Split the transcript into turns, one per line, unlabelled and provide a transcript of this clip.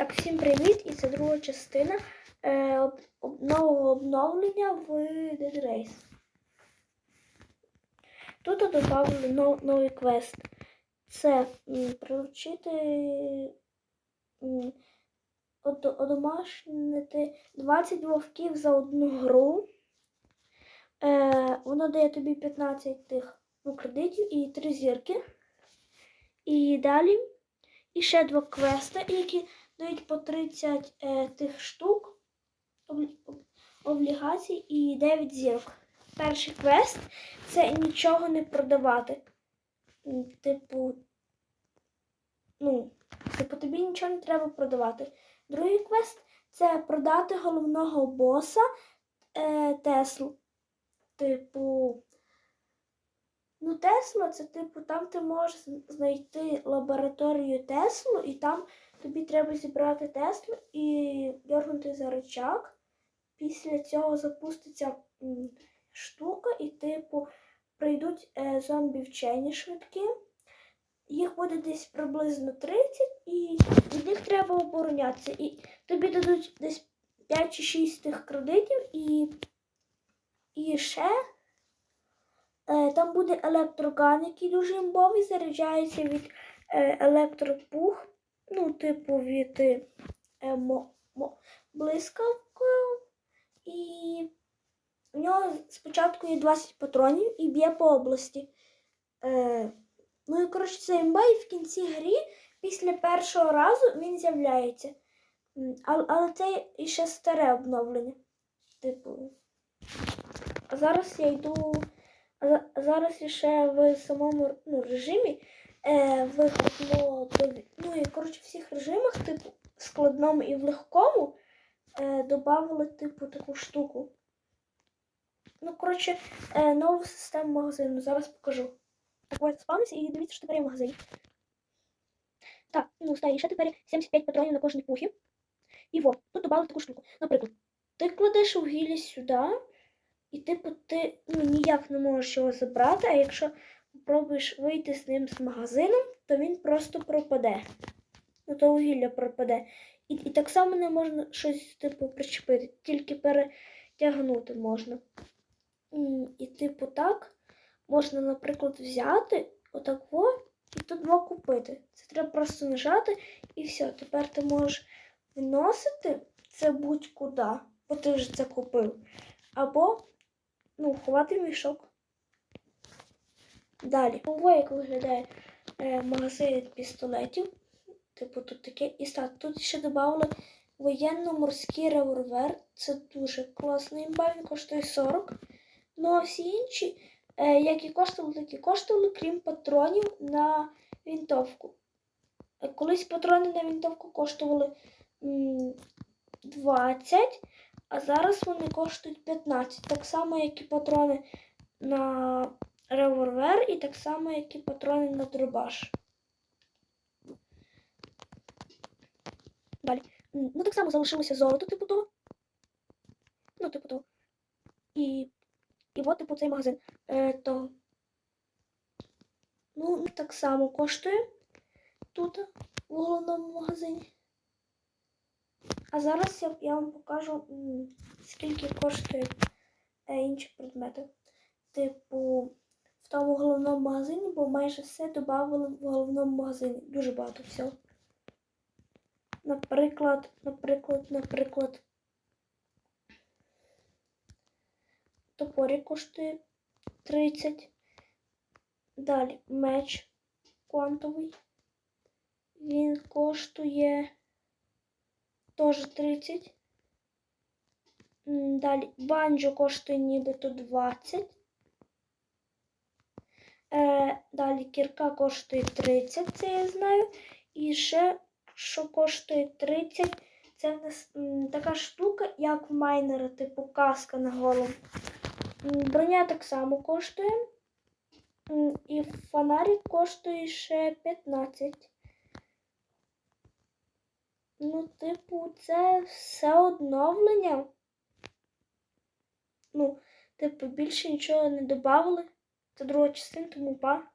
Так, всім привіт! І це друга частина е, нового обновлення в Dead Race. Тут додали нов, новий квест. Це м, приручити м, од- одомашнити 20 вовків за одну гру. Е, воно дає тобі 15 тих ну, кредитів і 3 зірки. І далі. І ще два квести, які дають по 30 е, тих штук облігацій і 9 зірок. Перший квест це нічого не продавати. Типу, ну, типу, тобі нічого не треба продавати. Другий квест це продати головного боса е, Теслу. Типу, Ну, Тесла це, типу, там ти можеш знайти лабораторію Теслу, і там тобі треба зібрати Теслу і дергнути за рычаг. Після цього запуститься штука, і, типу, прийдуть е, зомбі вчені швидкі. Їх буде десь приблизно 30, і від них треба оборонятися. І тобі дадуть десь 5 чи 6 тих кредитів, і, і ще. Е, Там буде електроган, який дуже імбовий, заряджається від е, електропух, ну, типу від е, мо, мо, блискавкою. І в нього спочатку є 20 патронів і б'є по області. Е, ну і коротше це імба, і в кінці грі після першого разу він з'являється. Але, це іще старе обновлення. Типу. А зараз я йду. Зараз ще в самому ну, режимі е, в холоднові- ну і коротше в всіх режимах, типу в складному і в легкому, е, додали типу таку штуку. Ну, коротше, е, нову систему магазину. Зараз покажу. Так, ось спавнився і дивіться, що тепер є в магазині. Так, ну стає, ще тепер 75 патронів на кожний пухі. І во, тут додали таку штуку. Наприклад, ти кладеш вугілля сюди. І типу ти ну, ніяк не можеш його забрати, а якщо спробуєш вийти з ним з магазином, то він просто пропаде. Ну, то вугілля пропаде. І, і так само не можна щось типу причепити, тільки перетягнути можна. І типу так можна, наприклад, взяти отак во і тут два купити. Це треба просто нажати і все. Тепер ти можеш вносити це будь-куди, бо ти вже це купив. Або ну, ховати мішок. Далі. Ого, як виглядає е, магазин пістолетів. Типу тут таке. І так, тут ще додали воєнно-морський револьвер. Це дуже класний імба, він коштує 40. Ну а всі інші, е, які коштували, такі коштували, крім патронів на вінтовку. Колись патрони на вінтовку коштували м, 20, а зараз вони коштують 15. Так само, як і патрони на револьвер, і так само, як і патрони на дробаш. Далі. Ну, так само залишилося золото, типу того. Ну, типу того. І. І от, типу, цей магазин. Е, то. Ну, так само коштує тут, в головному магазині. А зараз я, я вам покажу, скільки коштують е, інші предмети. Типу, в тому головному магазині, бо майже все додали в головному магазині. Дуже багато всього. Наприклад, наприклад, наприклад, топорик коштує 30. Далі меч квантовий. Він коштує теж 30. Далі банджо коштує нібито 20. Е, далі кірка коштує 30, це я знаю. І ще, що коштує 30, це в нас м, така штука, як в майнера, типу каска на голову. Броня так само коштує. І фонарик коштує ще 15. Ну, типу, це все одновлення. Ну, типу, більше нічого не додавали. Це друга частина, тому па.